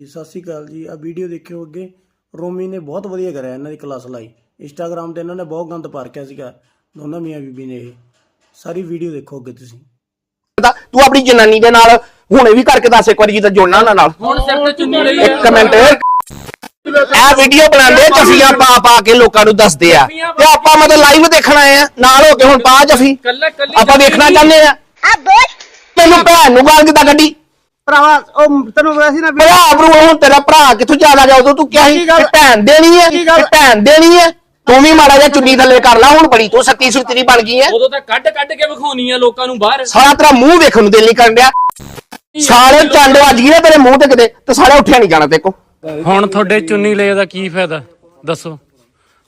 ਜੀ, ਸਤਿ ਸ਼੍ਰੀ ਅਕਾਲ ਜੀ। ਆ ਵੀਡੀਓ ਦੇਖਿਓ ਅੱਗੇ। ਰੋਮੀ ਨੇ ਬਹੁਤ ਵਧੀਆ ਕਰਿਆ ਇਹਨਾਂ ਦੀ ਕਲਾਸ ਲਾਈ। ਇੰਸਟਾਗ੍ਰam ਤੇ ਇਹਨਾਂ ਨੇ ਬਹੁਤ ਗੰਦ ਪਾ ਰੱਖਿਆ ਸੀਗਾ। ਦੋਨਾਂ ਮੀਆਂ ਬੀਬੀ ਨੇ ਇਹ। ਸਾਰੀ ਵੀਡੀਓ ਦੇਖੋ ਅੱਗੇ ਤੁਸੀਂ। ਤੂੰ ਆਪਣੀ ਜਨਾਨੀ ਦੇ ਨਾਲ ਹੁਣੇ ਵੀ ਕਰਕੇ ਦੱਸ ਇੱਕ ਵਾਰੀ ਜਿੱਦਾਂ ਜੁੜਨਾ ਉਹਨਾਂ ਨਾਲ। ਹੁਣ ਸਿਰ ਤੇ ਚੁੰਨੀ ਲਈ ਇੱਕ ਕਮੈਂਟ ਇਹ ਵੀਡੀਓ ਬਣਾਉਂਦੇ ਜਫੀਆਂ ਪਾ ਪਾ ਕੇ ਲੋਕਾਂ ਨੂੰ ਦੱਸਦੇ ਆ। ਤੇ ਆਪਾਂ ਮਤਲਬ ਲਾਈਵ ਦੇਖਣ ਆਏ ਆ। ਨਾਲ ਹੋ ਕੇ ਹੁਣ ਪਾ ਜਫੀ। ਆਪਾਂ ਦੇਖਣਾ ਚਾਹੁੰਦੇ ਆ। ਤੈਨੂੰ ਭੈਣ ਨੂੰ ਗਾਲ ਕਿੱਦਾਂ ਕੱਢੀ? ਭਰਾਵਾ ਉਹ ਤੈਨੂੰ ਵੈਸੇ ਨਾ ਵੀ- ਭਰਾ ਬਰੂ ਹੁਣ ਤੇਰਾ ਭਰਾ ਕਿੱਥੋਂ ਜ਼ਿਆਦਾ ਜਾ ਉਦੋਂ ਤੂੰ ਕਿਹਾ ਸੀ ਕੀ ਗੱਲ- ਕਿ ਭੈਣ ਦੇਣੀ ਹੈ ਕੀ ਗੱਲ- ਕਿ ਭੈਣ ਦੇਣੀ ਹੈ ਤੂੰ ਵੀ ਮਾੜਾ ਜਿਹਾ ਚੁੰਨੀ ਥੱਲੇ ਕਰ ਲੈ ਹੁਣ ਬੜੀ ਤੂੰ ਸੱਤੀ ਸੁਤਰੀ ਬਣ ਗਈ ਹੈ ਉਦੋਂ ਤਾਂ ਕੱਢ ਕੱਢ ਕੇ ਵਿਖਾਉਣੀ ਆ ਲੋਕਾਂ ਨੂੰ ਬਾਹਰ। ਸਾਰਾ ਤੇਰਾ ਮੂੰਹ ਵੇਖਣ ਨੂੰ ਦਿਲ ਨਹੀਂ ਕਰਨ ਡਿਆ। ਸਾਲੇ ਚੰਡ ਵੱਜ ਗਈ ਨਾ ਤੇਰੇ ਮੂੰਹ ਤੇ ਕਿਤੇ ਤੇ ਸਾਲੇ ਉੱਠਿਆ ਨਹੀਂ ਜਾਣਾ ਹੁਣ ਤੁਹਾਡੇ ਚੁੰਨੀ ਲੈ ਦਾ ਕੀ ਫਾਇਦਾ? ਦੱਸੋ।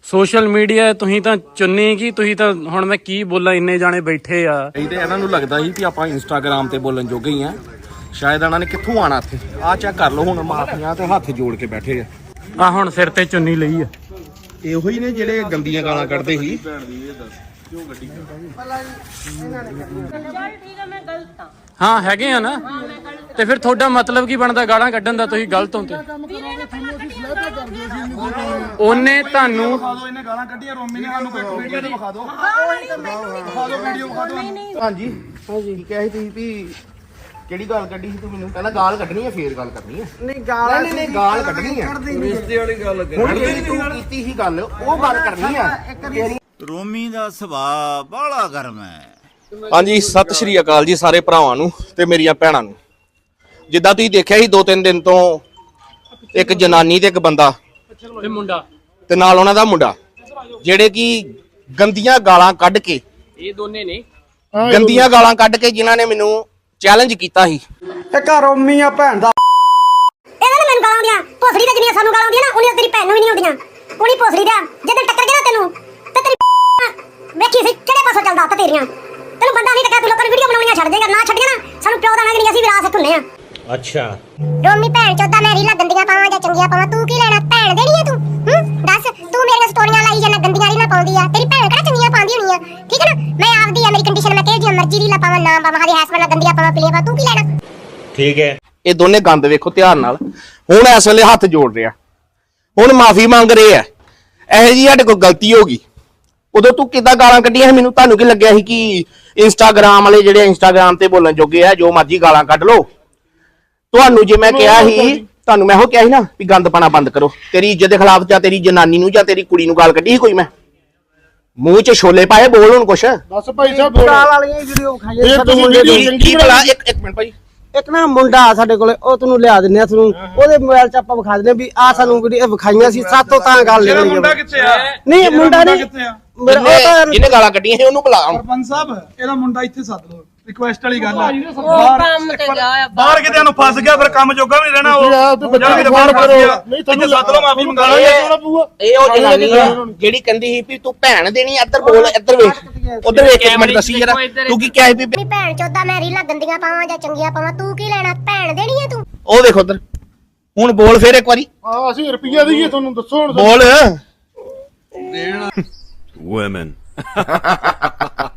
ਸੋਸ਼ਲ ਮੀਡੀਆ ਤੁਸੀਂ ਤਾਂ ਚੁੰਨੀ ਕੀ ਤੁਸੀਂ ਤਾਂ ਹੁਣ ਮੈਂ ਕੀ ਬੋਲਾਂ ਇੰਨੇ ਜਾਣੇ ਬੈਠੇ ਆ। ਇਹ ਤੇ ਇਹਨਾਂ ਨੂੰ ਲੱਗਦਾ ਸੀ ਕਿ ਆਪਾਂ ਇੰਸਟਾਗ੍ਰam ਤੇ ਬੋਲਣ ਜੋਗੇ ਹੀ ਆ। ਸ਼ਾਇਦ ਇਹਨਾਂ ਨੇ ਕਿੱਥੋਂ ਆਣਾ ਇੱਥੇ? ਆ ਚੈੱਕ ਕਰ ਲਓ ਹੁਣ ਮਾਫੀਆਂ ਤੇ ਹੱਥ ਜੋੜ ਕੇ ਬੈਠੇ ਆ। ਆ ਹੁਣ ਸਿਰ ਤੇ ਚੁੰਨੀ ਲਈ ਆ। ਇਹੋ ਹੀ ਨੇ ਜਿਹੜੇ ਗੰਦੀਆਂ ਗਾਲਾਂ ਕੱਢਦੇ ਸੀ। ਹਾਂ ਹੈਗੇ ਆ ਨਾ। ਤੇ ਫਿਰ ਤੁਹਾਡਾ ਮਤਲਬ ਕੀ ਬਣਦਾ ਗਾਲਾਂ ਕੱਢਣ ਦਾ? ਤੁਸੀਂ ਗਲਤ ਹੋ ਤੇ। ਉਹਨੇ ਤੁਹਾਨੂੰ ਇਹਨੇ ਗਾਲਾਂ ਕੱਢੀਆਂ ਰੋਮੀ ਨੇ ਸਾਨੂੰ ਕੋਈ ਵੀਡੀਓ ਤੇ ਵਿਖਾ ਦਿਓ ਵਿਖਾ ਦਿਓ ਵੀਡੀਓ ਵਿਖਾ ਦਿਓ ਹਾਂਜੀ। ਹਾਂਜੀ ਕਹੇ ਤੁਸੀਂ ਵੀ ਕਿਹੜੀ ਗੱਲ ਕੱਢੀ ਸੀ ਤੂੰ ਮੈਨੂੰ? ਕਹਿੰਦਾ ਗਾਲ ਕੱਢਣੀ ਹੈ ਫੇਰ ਗੱਲ ਕਰਨੀ ਹੈ ਨਹੀਂ ਗਾਲਾਂ ਨਹੀਂ ਨਹੀਂ ਗਾਲ ਕੱਢਣੀ ਹੈ ਰਿਸ਼ਤੇ ਵਾਲੀ ਗੱਲ ਹੁਣ ਜਿਹੜੀ ਤੂੰ ਕੀਤੀ ਸੀ ਗੱਲ ਉਹ ਗੱਲ ਕਰਨੀ ਆ। ਰੋਮੀ ਦਾ ਸੁਭਾਅ ਬਾਹਲਾ ਗਰਮ ਹੈ। ਹਾਂਜੀ ਸਤਿ ਸ਼੍ਰੀ ਅਕਾਲ ਜੀ ਸਾਰੇ ਭਰਾਵਾਂ ਨੂੰ ਤੇ ਮੇਰੀਆਂ ਭੈਣਾਂ ਨੂੰ। ਜਿੱਦਾਂ ਤੁਸੀਂ ਦੇਖਿਆ ਸੀ ਦੋ ਤਿੰਨ ਦਿਨ ਤੋਂ ਇੱਕ ਜਨਾਨੀ ਤੇ ਇੱਕ ਬੰਦਾ ਇਹ ਮੁੰਡਾ। ਤੇ ਨਾਲ ਉਹਨਾਂ ਦਾ ਮੁੰਡਾ। ਜਿਹੜੇ ਕਿ ਗੰਦੀਆਂ ਗਾਲਾਂ ਕੱਢ ਕੇ ਇਹ ਦੋਨੇ ਨੇ। ਗੰਦੀਆਂ ਗਾਲਾਂ ਕੱਢ ਕੇ ਜਿਨ੍ਹਾਂ ਨੇ ਮੈਨੂੰ ਚੈਲੰਜ ਕੀਤਾ ਸੀ। ਇੱਕ ਰੋਮੀ ਆ ਭੈਣ ਦਾ ਇਹਨਾਂ ਨੇ ਮੈਨੂੰ ਗਾਲਾਂ ਆਉਂਦੀਆਂ। ਭੋਸੜੀ ਤੇ ਜਿੰਨੀਆਂ ਸਾਨੂੰ ਗਾਲਾਂ ਆਉਂਦੀਆਂ ਨਾ ਉਹਨੀਆਂ ਤੇਰੀ ਭੈਣ ਨੂੰ ਵੀ ਨਹੀਂ ਆਉਂਦੀਆਂ। ਉਹਨੀ ਭੋਸੜੀ ਦਾ। ਜਦੋਂ ਟੱਕਰ ਗਿਆ ਨਾ ਤੈਨੂੰ ਤੇ ਤੇਰੀ ਵੇਖੀ ਸੀ ਕਿਹੜੇ ਪਾਸੋਂ ਚੱਲਦਾ ਤਾਂ ਤੇਰੀਆਂ। ਤੈਨੂੰ ਬੰਦਾ ਨਹੀਂ ਟੱਕਰਿਆ ਤੂੰ ਲੋਕਾਂ ਨੂੰ ਵੀਡੀਓ ਬਣਾਉਣੀਆਂ ਛੱਡ ਦੇਗਾ। ਨਾ ਛੱਡਿਆ ਨਾ ਸਾਨੂੰ ਪਿਓ ਦਾ ਨਹੀਂ ਅਸੀਂ ਵਿਰਾਸਤ ਹੁੰਨੇ ਆ ਰੋਮੀ ਭੈਣ ਚੋਦਾ ਮੈਂ ਰੀਲਾ ਗੰਦੀਆਂ ਪਾਵਾਂ ਜਾਂ ਚੰਗੀਆਂ ਪਾਵਾਂ ਤੂੰ ਕੀ ਲੈਣਾ? ਭੈਣ ਦੇਣੀ ਹੈ ਤੂੰ? ਹੂੰ ਦੱਸ ਤੂੰ ਮੇਰੀਆਂ ਸਟੋਰੀਆਂ ਲਾਈ ਜਾਂਦਾ ਗੰਦੀਆਂ ਰੀਲਾਂ ਪਾਉਂਦੀ ਆ। ਤੇਰੀ ਭੈਣ ਕਿਹੜਾ ਚੰਗੀਆਂ ਪਾਉਂਦੀ ਹੋਣੀ ਆ? ਠੀਕ ਹੈ ਨਾ? ਮੈਂ ਆਪਦੀ ਆ ਮੇਰੀ ਕੰਡੀਸ਼ਨ ਮੈਂ ਕਿਹੋ ਜਿਹੀ ਮਰਜ਼ੀ ਰੀਲਾਂ ਪਾਵਾਂ ਨਾ ਪਾਵਾਂ ਹਾਦੀ ਹੈਸ ਵਾਲਾ ਗੰਦੀਆਂ ਪਾਵਾਂ ਪੀਲੀਆਂ ਪਾਵਾਂ ਤੂੰ ਕੀ ਲੈਣਾ? ਇਹ ਦੋਨੇ ਗੰਦ ਵੇਖੋ ਧਿਆਨ ਨਾਲ। ਹੁਣ ਇਸ ਵੇਲੇ ਹੱਥ ਜੋੜ ਰਿਹਾ। ਹੁਣ ਮਾਫੀ ਮੰਗ ਰਹੇ ਆ। ਇਹੋ ਜੀ ਸਾਡੇ ਕੋਲ ਗਲਤੀ ਹੋ ਗਈ। ਉਦੋਂ ਤੂੰ ਕਿੱਦਾਂ ਗਾਲਾਂ ਕੱਢੀਆਂ ਸੀ? ਮੈਨੂੰ ਤੁਹਾਨੂੰ ਕੀ ਲੱਗਿਆ ਸੀ ਕਿ ਇੰਸਟਾਗ੍ਰਾਮ ਵਾਲੇ ਜਿਹੜੇ ਇੰਸਟਾਗ੍ਰਾਮ ਤੇ ਬੋਲਣ ਜੋਗੇ ਆ ਜੋ ਮਰਜ਼ੀ ਗਾਲਾਂ ਕੱਢ ਲੋ ਤੁਹਾਨੂੰ ਜੇ ਮੈਂ ਕਿਹਾ ਸੀ ਤੁਹਾਨੂੰ ਮੈਂ ਉਹ ਕਿਹਾ ਸੀ ਨਾ ਵੀ ਗੰਦ ਪਾਣਾ ਬੰਦ ਕਰੋ। ਤੇਰੀ ਇੱਜ਼ਤ ਦੇ ਖਿਲਾਫ ਜਾਂ ਤੇਰੀ ਜਨਾਨੀ ਨੂੰ ਜਾਂ ਤੇਰੀ ਕੁੜੀ ਨੂੰ ਗਾਲ ਕੱਢੀ ਸੀ ਕੋਈ ਮੈਂ? ਮੂੰਹ 'ਚ ਛੋਲੇ ਪਾਏ ਬੋਲ ਹੁਣ ਕੁਛ। ਬਸ ਭਾਈ ਸਾਹਿਬ। ਗਾਲ ਵਾਲੀਆਂ ਵੀਡੀਓ ਵਿਖਾਈਆਂ ਇਹ ਸਾਡੇ ਤੁਸੀਂ ਮੁੰਡੇ ਵੀਡੀਓ ਦੀ। ਚੰਗੀ ਕੀ ਭਲਾ ਇੱਕ ਇੱਕ ਮਿੰਟ ਭਾਈ। ਇੱਕ ਨਾ ਮੁੰਡਾ ਆ ਸਾਡੇ ਕੋਲੇ ਉਹ ਤੈਨੂੰ ਲਿਆ ਦਿੰਨੇ ਆ ਤੁਹਾਨੂੰ। ਉਹਦੇ ਮੋਬਾਈਲ 'ਚ ਆਪਾਂ ਵਿਖਾ ਦਿੰਨੇ ਆ ਵੀ ਆ ਸਾਨੂੰ ਵੀਡੀਓ ਵਿਖਾਈਆਂ ਸੀ ਸਾਤੋਂ ਤਾਂ ਗੱਲ ਨਿਕਲੀ ਮੁੰਡਾ ਕਿੱਥੇ ਆ? ਨਹੀਂ ਮੁੰਡਾ ਨਹੀਂ। ਮੇਰਾ ਉਹ ਜਿਹਨੇ ਤਾਂ ਜਿਹਨੇ ਗਾਲਾਂ ਕੱਢੀਆਂ ਸੀ ਉਹਨੂੰ ਬੁਲਾ। ਸਰਪੰਚ ਸਾਹਿਬ ਇਹਦਾ ਮੁੰਡਾ ਇੱਥੇ ਸੱਦ ਲਓ। ਰਿਕੁਐਸਟ ਵਾਲੀ ਗੱਲ ਹੈ ਬਾਹਰ ਬਾਹਰ ਕਿਤੇ ਨੂੰ ਫਸ ਗਿਆ ਫਿਰ ਕੰਮ ਜੋਗਾ ਵੀ ਨਹੀਂ ਰਹਿਣਾ ਉਹ। ਜਾ ਕੇ ਬਾਹਰ ਫਸ ਗਿਆ। ਇੱਥੇ ਸੱਦ ਲਓ ਮਾਫੀ ਮੰਗਾ ਲਓ। ਇਹ ਉਹ ਆ ਜਿਹੜੀ ਕਹਿੰਦੀ ਸੀ ਵੀ ਤੂੰ ਭੈਣ ਦੇਣੀ ਇੱਧਰ ਬੋਲ ਇੱਧਰ ਵੇਖ। ਉਧਰ ਵੇਖ ਇੱਕ ਮਿੰਟ ਦੱਸੀ ਜਰਾ। ਤੂੰ ਕੀ ਕਿਹਾ ਵੀ ਮੇਰੀ ਭੈਣ ਚੋਦਾ ਮੈਂ ਰੀਲਾਂ ਗੰਦੀਆਂ ਪਾਵਾਂ ਜਾਂ ਚੰਗੀਆਂ ਪਾਵਾਂ ਤੂੰ ਕੀ ਲੈਣਾ? ਭੈਣ ਦੇਣੀ ਹੈ ਤੂੰ? ਉਹ ਦੇਖ ਉਧਰ। ਹੁਣ ਬੋਲ ਫੇਰ ਇੱਕ ਵਾਰੀ। ਆ ਅਸੀਂ ਰੁਪਈਆ ਦਈਏ ਤੁਹਾਨੂੰ ਦੱਸੋ ਹੁਣ। ਬੋਲ। ਵੂਮਨ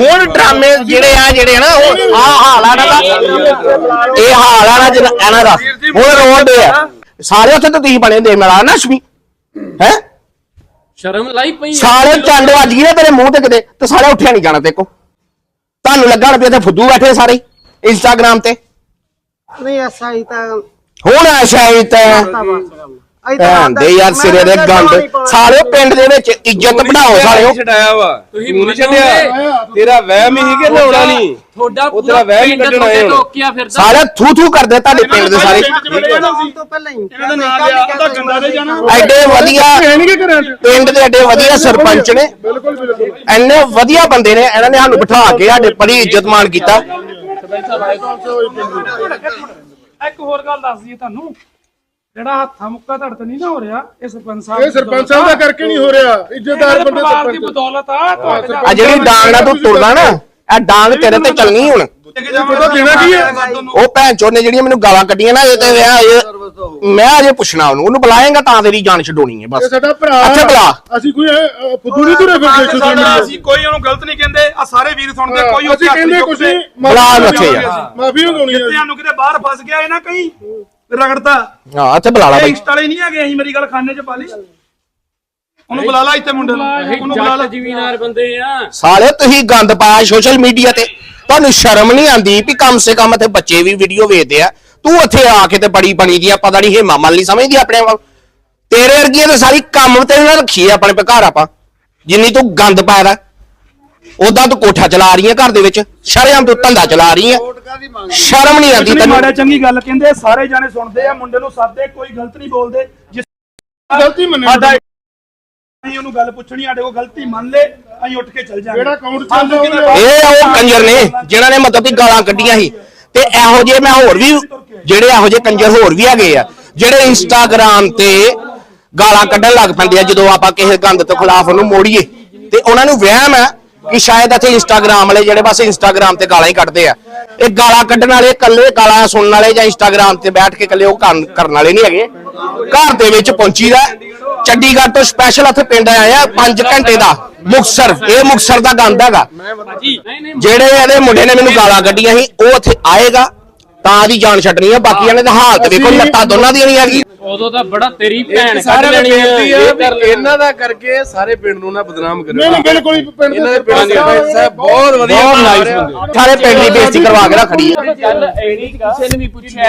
ਹੁਣ ਡਰਾਮੇ ਜਿਹੜੇ ਆ ਜਿਹੜੇ ਆ ਨਾ ਉਹ ਆ ਹਾਲ ਆ ਨਾ ਇਹ ਹਾਲ ਆ ਨਾ ਜਿਹੜਾ ਇਹਨਾਂ ਦਾ। ਹੁਣ ਰੋਂਦੇ ਆ। ਸਾਰੇ ਉੱਥੇ ਤਾਂ ਤੁਸੀਂ ਬਣੇ ਦੇ ਮਿਲਾ ਨਾ ਸ਼ਮੀ? ਹੈ? ਸ਼ਰਮ ਲਾਈ ਪਈ। ਸਾਰੇ ਚੰਡ ਵੱਜ ਗਈ ਨਾ ਤੇਰੇ ਮੂੰਹ ਤੇ ਕਿਤੇ ਤੇ ਸਾਰੇ ਉੱਠਿਆ ਨਹੀਂ ਜਾਣਾ ਤੇਕੋ ਤੁਹਾਨੂੰ ਲੱਗਾ ਨਾ ਵੀ ਇੱਥੇ ਫੁੱਦੂ ਬੈਠੇ ਸਾਰੇ ਇੰਸਟਾਗ੍ਰਾਮ ਤੇ? ਨਹੀਂ ਐਸਾ ਹੀ ਤਾਂ ਹੁਣ ਆ। ਸ਼ਾਇਦ ਭੈਣ ਦੇ ਯਾਰ ਸਿਰੇ ਦੇ ਗੰਦ ਸਾਲੇ ਪਿੰਡ ਦੇ ਵਿੱਚ ਇੱਜ਼ਤ ਬਣਾਓ ਸਾਲਿਓ। ਛਡਾਇਆ ਵਾ। ਤੁਸੀਂ ਨਹੀਂ ਛੱਡਿਆ? ਤੇਰਾ ਵਹਿਮ ਹੀ ਕਿ ਲਾਉਣਾ ਨਹੀਂ। ਤੁਹਾਡਾ ਉਹ ਤੇਰਾ ਵਹਿਮ ਹੀ ਪਿੰਡ ਕੱਢਣਾ ਤੁਹਾਡੇ ਹੈ। ਟੋਕਿਆ ਫਿਰਦਾ? ਸਾਰੇ ਥੂ ਥੂ ਕਰਦੇ ਤੁਹਾਡੇ ਪਿੰਡ ਦੇ ਸਾਰੇ। ਤੋਂ ਪਹਿਲਾਂ ਹੀ। ਇਹਨਾਂ ਦਾ ਨਾਮ ਲਿਆ ਉਹਦਾ ਗੰਦਾ ਦੇ ਜਾਣਾ। ਐਡੇ ਵਧੀਆ ਪਿੰਡ ਦੇ ਐਡੇ ਵਧੀਆ ਸਰਪੰਚ ਨੇ। ਐਨੇ ਵਧੀਆ ਬੰਦੇ ਨੇ ਇਹਨਾਂ ਨੇ ਸਾਨੂੰ ਬਿਠਾ ਕੇ ਸਾਡੇ ਬੜੀ ਇੱਜ਼ਤ ਮਾਣ ਕੀਤਾ। ਇੱਕ ਹੋਰ ਗੱਲ ਦੱਸ ਦਈਏ ਤੁਹਾਨੂੰ। ਜਿਹੜਾ ਹੱਥਾਂ ਮੁੱਕਾ ਧੜ ਤੇ ਨਹੀਂ ਨਾ ਹੋ ਰਿਹਾ ਇਹ ਸਰਪੰਚ ਸਾਹਿਬ ਇਹ ਸਰਪੰਚ ਸਾਹਿਬ ਦਾ ਕਰਕੇ ਨਹੀਂ ਹੋ ਰਿਹਾ ਇੱਜ਼ਤਦਾਰ ਬੰਦੇ ਪਰਿਵਾਰ ਦੀ ਸਰਪੰਚ। ਬਦੌਲਤ ਆ ਤੁਹਾਡੇ ਆ ਜਿਹੜੀ ਡਾਂਗ ਨਾਲ ਤੂੰ ਤੁਰਦਾ ਨਾ ਇਹ ਡਾਂਗ ਤੇਰੇ ਤੇ ਚੱਲਣੀ ਹੁਣ। ਪਤਾ ਦੇਣਾ ਕੀ ਹੈ? ਉਹ ਭੈਣ ਚੋਦ ਨੇ ਜਿਹੜੀਆਂ ਮੈਨੂੰ ਗਾਲਾਂ ਕੱਢੀਆਂ ਨਾ ਇਹ ਤੇ ਵਿਆਹ ਇਹ- ਮੈਂ ਅਜੇ ਪੁੱਛਣਾ ਉਹਨੂੰ ਉਹਨੂੰ ਬੁਲਾਏਗਾ ਤਾਂ ਤੇਰੀ ਜਾਨ ਛਡਾਉਣੀ ਹੈ ਇਹ ਬਸ ਸਾਡਾ ਭਰਾ ਅੱਛਾ ਭਲਾ। ਅਸੀਂ ਕੋਈ ਫੁੱਦੂ ਨਹੀਂ ਤੁਰੇ ਸਾਡਾ ਮੀਡੀਆ ਅਸੀਂ ਕੋਈ ਉਹਨੂੰ ਗਲਤ ਨਹੀਂ ਕਹਿੰਦੇ ਆ ਸਾਰੇ ਵੀਰ ਸੁਣਦੇ ਕੋਈ ਅਸੀਂ ਕਹਿੰਦੇ। ਨਹੀਂ ਬੁਲਾ ਮਾਫੀ ਮੰਗਾਉਣੀ ਹੈ ਤੁਹਾਨੂੰ ਕਿਤੇ ਬਾਹਰ ਫਸ ਗਿਆ ਇਹ ਨਾ ਕਹੀਂ। ਰਗੜਤਾ। ਹਾਂ ਇੱਥੇ ਬੁਲਾ ਲਾ ਇਹ ਬਾਈ। ਇੰਸਟਾ ਵਾਲੇ ਨਹੀਂ ਹੈਗੇ ਅਸੀਂ ਮੇਰੀ ਗੱਲ ਖਾਨੇ 'ਚ ਪਾ ਲਈ ਉਹਨੂੰ ਬੁਲਾ ਲਾ ਇੱਥੇ ਮੁੰਡੇ ਨੂੰ। ਉਹਨੂੰ ਬੁਲਾ ਲਾ। ਜੀਵੀਨਾਰ ਬੰਦੇ ਆ। ਸਾਲੇ ਤੁਸੀਂ ਗੰਦ ਪਾਇਆ ਸੋਸ਼ਲ ਮੀਡੀਆ ਤੇ। ਤੁਹਾਨੂੰ ਸ਼ਰਮ ਨਹੀਂ ਆਂਦੀ ਵੀ ਕਮ ਸੇ ਕਮ ਇੱਥੇ ਬੱਚੇ ਵੀ ਵੀਡੀਓ ਵੇਖਦੇ ਆ। ਤੂੰ ਇੱਥੇ ਆ ਕੇ ਤੇ ਬੜੀ ਬਣੀ ਦੀ ਆ ਪਤਾ ਨਹੀਂ ਹੇਮਾ ਮਲ ਨਹੀਂ ਸਮਝਦੀ ਆਪਣੇ ਆਪ ਤੇਰੇ ਵਰਗੀਆਂ ਤੇ ਸਾਰੀ ਕੰਮ ਤੇ ਨਾ ਰੱਖੀ ਆ ਆਪਣੇ ਪੇ ਘਰ ਆਪਾਂ। ਜਿੰਨੀ ਤੂੰ ਗੰਦ ਪਾਇਆ ਦਾ। ਉਦਾਂ ਤੂੰ ਕੋਠਾ ਚਲਾ ਰਹੀ ਹੈ ਘਰ ਦੇ ਵਿੱਚ ਸ਼ਰਮ ਤੂੰ ਧੰਦਾ ਚਲਾ ਰਹੀ ਹੈ ਸ਼ਰਮ ਨਹੀਂ ਆਂਦੀ ਨਹੀਂ ਤੈਨੂੰ। ਮਾੜਾ ਚੰਗੀ ਗੱਲ ਕਹਿੰਦੇ ਸਾਰੇ ਜਾਣੇ ਸੁਣਦੇ ਆ ਮੁੰਡੇ ਨੂੰ ਸਾਦੇ ਕੋਈ ਗਲਤ ਨਹੀਂ ਬੋਲਦੇ। ਜਿਸ ਗਲਤੀ ਮੰਨੇ ਸਾਡਾ ਅਸੀਂ ਉਹਨੂੰ ਗੱਲ ਪੁੱਛਣੀ ਸਾਡੇ ਕੋਲ ਗਲਤੀ ਮੰਨ ਲੈ ਅਸੀਂ ਉੱਠ ਕੇ ਚੱਲ ਜਾਾਂਗੇ। ਜਿਹੜਾ ਅਕਾਊਂਟ ਇਹ ਉਹ ਕੰਜਰ ਨੇ ਜਿਨ੍ਹਾਂ ਨੇ ਮਤਲਬ ਕਿ ਗਾਲਾਂ ਕੱਢੀਆਂ ਸੀ। ਤੇ ਇਹੋ ਜਿਹੇ ਮੈਂ ਹੋਰ ਵੀ ਜਿਹੜੇ ਇਹੋ ਜਿਹੇ ਕੰਜਰ ਹੋਰ ਵੀ ਹੈਗੇ ਆ ਜਿਹੜੇ ਇੰਸਟਾਗ੍ਰਾਮ ਤੇ ਗਾਲਾਂ ਕੱਢਣ ਲੱਗ ਪੈਂਦੇ ਆ ਜਦੋਂ ਆਪਾਂ ਕਿਸੇ ਗੰਦ ਤੋਂ ਖਿਲਾਫ ਉਹਨੂੰ ਮੋੜੀਏ। ਤੇ ਉਹਨਾਂ ਨੂੰ ਵਹਿਮ ਹੈ ਕਿ ਸ਼ਾਇਦ ਇੱਥੇ ਇੰਸਟਾਗ੍ਰਾਮ ਵਾਲੇ ਜਿਹੜੇ ਬਸ ਇੰਸਟਾਗ੍ਰਾਮ ਤੇ ਗਾਲਾਂ ਹੀ ਕੱਢਦੇ ਆ। ਇਹ ਗਾਲਾਂ ਕੱਢਣ ਵਾਲੇ ਇਕੱਲੇ ਗਾਲਾਂ ਸੁਣਨ ਵਾਲੇ ਜਾਂ ਇੰਸਟਾਗ੍ਰਾਮ ਤੇ ਬੈਠ ਕੇ ਇਕੱਲੇ ਉਹ ਕਰਨ ਕਰਨ ਵਾਲੇ ਨਹੀਂ ਹੈਗੇ। ਘਰ ਦੇ ਵਿੱਚ ਪਹੁੰਚੀਦਾ ਚੰਡੀਗੜ੍ਹ ਤੋਂ ਸਪੈਸ਼ਲ ਇੱਥੇ ਪਿੰਡ ਆਇਆ 5 ਘੰਟੇ ਦਾ ਮੁਕਸਰ ਇਹ ਮੁਕਸਰ ਦਾ ਗੰਦ ਹੈਗਾ। ਜਿਹੜੇ ਇਹਦੇ ਮੁੰਡੇ ਨੇ ਮੈਨੂੰ ਗਾਲਾਂ ਕੱਢੀਆਂ ਸੀ ਉਹ ਇੱਥੇ ਆਏਗਾ। ਤਾਂ ਦੀ ਜਾਨ ਛੱਡਣੀ ਆ ਬਾਕੀਆਂ ਨੇ ਤਾਂ ਹਾਲਤ ਵੇਖੋ ਲੱਤਾਂ ਦੋਨਾਂ ਦੀਆਂ ਨਹੀਂ ਹੈਗੀ ਉਦੋਂ ਤਾਂ ਬੜਾ ਤੇਰੀ ਭੈਣ ਕੱਢ ਸਾਰੇ ਲੈਣੀ ਬੇਨਤੀ ਆ ਵੀ। ਇਹਨਾਂ ਦਾ ਕਰਕੇ ਸਾਰੇ ਪਿੰਡ ਨੂੰ ਨਾ ਬਦਨਾਮ ਕਰਿਓ। ਨਹੀਂ, ਨਹੀਂ, ਬਿਲਕੁਲ ਹੀ ਪਿੰਡ ਦੇ ਇਹਨਾਂ ਦੇ ਪਿੰਡ ਦੇ ਸਰਪੰਚ ਸਾਹਿਬ ਬਹੁਤ ਵਧੀਆ ਬਹੁਤ ਆ। ਬੰਦੇ। ਸਾਰੇ ਪਿੰਡ ਦੀ ਬੇਇੱਜ਼ਤੀ ਕਰਵਾ ਕੇ ਰੱਖੜੀ ਹੈ ਗੱਲ ਐਡੀ ਕਿਸੇ ਨੇ ਵੀ ਪੁੱਛਿਆ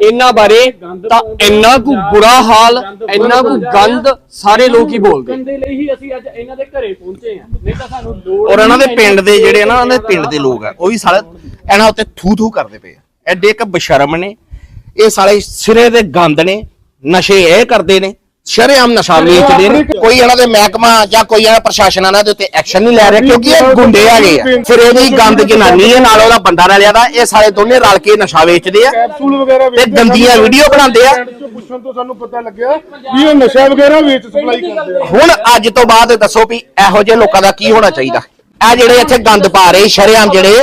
ਇਹਨਾਂ ਬਾਰੇ ਤਾਂ ਇੰਨਾ ਕੁ ਬੁਰਾ ਹਾਲ ਇੰਨਾ ਕੁ ਗੰਦ ਸਾਰੇ ਲੋਕ ਹੀ ਬੋਲਦੇ। ਗੰਦੇ ਲਈ ਹੀ ਅਸੀਂ ਅੱਜ ਇਹਨਾਂ ਦੇ ਘਰੇ ਪਹੁੰਚੇ ਆ ਨਹੀਂ ਤਾਂ ਸਾਨੂੰ ਲੋੜ ਔਰ ਇਹਨਾਂ ਦੇ ਪਿੰਡ ਦੇ ਜਿਹੜੇ ਨਾ ਉਹਨਾਂ ਦੇ ਪਿੰਡ ਦੇ ਲੋਕ ਆ ਉਹ ਵੀ ਸਾਲੇ ਇਹਨਾਂ ਉੱਤੇ ਥੂ ਥੂ ਕਰਦੇ ਪਏ ਆ। ਐਡੇ ਇੱਕ ਬਸ਼ਰਮ ਨੇ ਇਹ ਸਾਲੇ ਸਿਰੇ ਦੇ ਗੰਦ ਨੇ ਨਸ਼ੇ ਇਹ ਕਰਦੇ ਨੇ ਸ਼ਰੇਆਮ ਨਸ਼ਾ ਵੇਚਦੇ ਨੇ ਕੋਈ ਇਹਨਾਂ ਦੇ ਮਹਿਕਮਾ ਜਾਂ ਕੋਈ ਇਹਨਾਂ ਪ੍ਰਸ਼ਾਸਨ ਇਹਨਾਂ ਦੇ ਉੱਤੇ ਐਕਸ਼ਨ ਨਹੀਂ ਲੈ ਰਿਹਾ ਕਿਉਂਕਿ ਇਹ ਗੁੰਡੇ ਹੈਗੇ ਆ। ਫਿਰ ਇਹਦੀ ਗੰਦ ਜਨਾਨੀ ਹੈ ਨਾਲ ਉਹਦਾ ਬੰਦਾ ਰਲਿਆ ਦਾ ਇਹ ਸਾਲੇ ਦੋਨੇ ਰਲ ਕੇ ਨਸ਼ਾ ਵੇਚਦੇ ਆ। ਕੈਪਸੂਲ ਵਗੈਰਾ ਤੇ ਗੰਦੀਆਂ ਵੀਡੀਓ ਬਣਾਉਂਦੇ ਆ। ਪੁੱਛਣ ਤੋਂ ਸਾਨੂੰ ਪਤਾ ਲੱਗਿਆ ਵੀ ਉਹ ਨਸ਼ਾ ਵਗੈਰਾ ਵੇਚ ਸਪਲਾਈ ਕਰਦੇ ਆ। ਹੁਣ ਅੱਜ ਤੋਂ ਬਾਅਦ ਦੱਸੋ ਵੀ ਇਹੋ ਜਿਹੇ ਲੋਕਾਂ ਦਾ ਕੀ ਹੋਣਾ ਚਾਹੀਦਾ? ਇਹ ਜਿਹੜੇ ਇੱਥੇ ਗੰਦ ਪਾ ਰਹੇ ਸ਼ਰੇਆਮ ਜਿਹੜੇ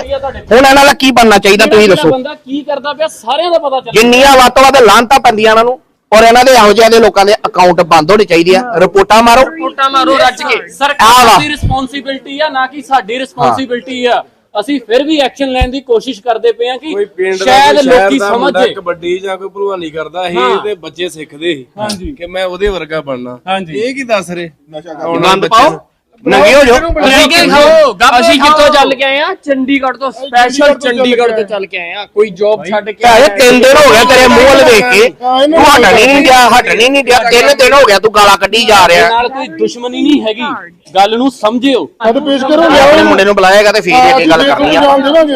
ਹੁਣ ਇਹਨਾਂ ਦਾ ਕੀ ਬਣਨਾ ਚਾਹੀਦਾ ਤੁਸੀਂ ਦੱਸੋ? ਬੰਦਾ ਕੀ ਕਰਦਾ ਪਿਆ ਸਾਰਿਆਂ ਦਾ ਪਤਾ ਚੱਲ ਜਿੰਨੀਆਂ ਵੱਧ ਤੋਂ ਵੱਧ ਲਾਂਤਾਂ ਪੈਂਦੀਆਂ ਇਹਨਾਂ ਨੂੰ ਔਰ ਇਹਨਾਂ ਦੇ ਇਹੋ ਜਿਹੇ ਦੇ ਲੋਕਾਂ ਦੇ ਅਕਾਊਂਟ ਬੰਦ ਹੋਣੇ ਚਾਹੀਦੇ ਆ। ਰਿਪੋਰਟਾਂ ਮਾਰੋ। ਟੋਟਾ ਮਾਰੋ ਰੱਜ ਕੇ। ਆਹ ਸਰਕਾਰ। ਦੀ ਰਿਸਪੌਂਸਿਬਿਲਟੀ ਆ ਨਾ ਕਿ ਸਾਡੀ ਰਿਸਪੌਂਸਿਬਿਲਟੀ ਆ। ਅਸੀਂ ਫਿਰ ਵੀ ਐਕਸ਼ਨ ਲੈਣ ਦੀ ਕੋਸ਼ਿਸ਼ ਕਰਦੇ ਪਏ ਆ ਕੋਈ ਕਿ ਪਿੰਡ ਦਾ ਸ਼ਾਇਦ ਕੋਈ ਸ਼ਹਿਰ ਲੋਕੀ ਦਾ ਮੁੰਡਾ ਸਮਝੇ ਕਬੱਡੀ ਜਾਂ ਕੋਈ ਭਲਵਾਨੀ ਕਰਦਾ ਸੀ ਹਾਂ। ਤੇ ਬੱਚੇ ਸਿੱਖਦੇ ਸੀ ਹਾਂਜੀ। ਕਿ ਮੈਂ ਉਹਦੇ ਵਰਗਾ ਬਣਨਾ। ਹਾਂਜੀ। ਇਹ ਕੀ ਦੱਸ ਰਹੇ? ਗੰਦ ਪਾਓ। ਨੰਗੇ ਹੋ ਜਾਓ। ਅਸੀਂ ਕਿ ਖਾਓ? ਅਸੀਂ ਕਿੱਥੋਂ ਚੱਲ ਕੇ ਆਏ ਆ? ਚੰਡੀਗੜ੍ਹ ਤੋਂ ਸਪੈਸ਼ਲ ਚੰਡੀਗੜ੍ਹ ਤੋਂ ਚੱਲ ਕੇ ਆਏ ਆ। ਕੋਈ ਜੌਬ ਛੱਡ ਕੇ ਭਾਏ ਤਿੰਨ ਦਿਨ ਹੋ ਗਿਆ ਤੇਰੇ ਮੂੰਹ ਵੱਲ ਦੇਖ ਕੇ। ਤੂੰ ਹਟਣ ਹੀ ਨਹੀਂ ਗਿਆ ਹਟਣ ਹੀ ਨਹੀਂ ਗਿਆ ਤਿੰਨ ਦਿਨ ਹੋ ਗਿਆ ਤੂੰ ਗਾਲਾਂ ਕੱਢੀ ਜਾ ਰਿਹਾ। ਨਾਲ ਕੋਈ ਦੁਸ਼ਮਣੀ ਨਹੀਂ ਹੈਗੀ। ਗੱਲ ਨੂੰ ਸਮਝਿਓ। ਅੱਜ ਪੇਸ਼ ਕਰੋ ਆਪਣੇ ਮੁੰਡੇ ਨੂੰ ਬੁਲਾਏਗਾ ਤੇ ਫੇਰ ਇਹ ਕੇ ਗੱਲ ਕਰਨੀ ਆ।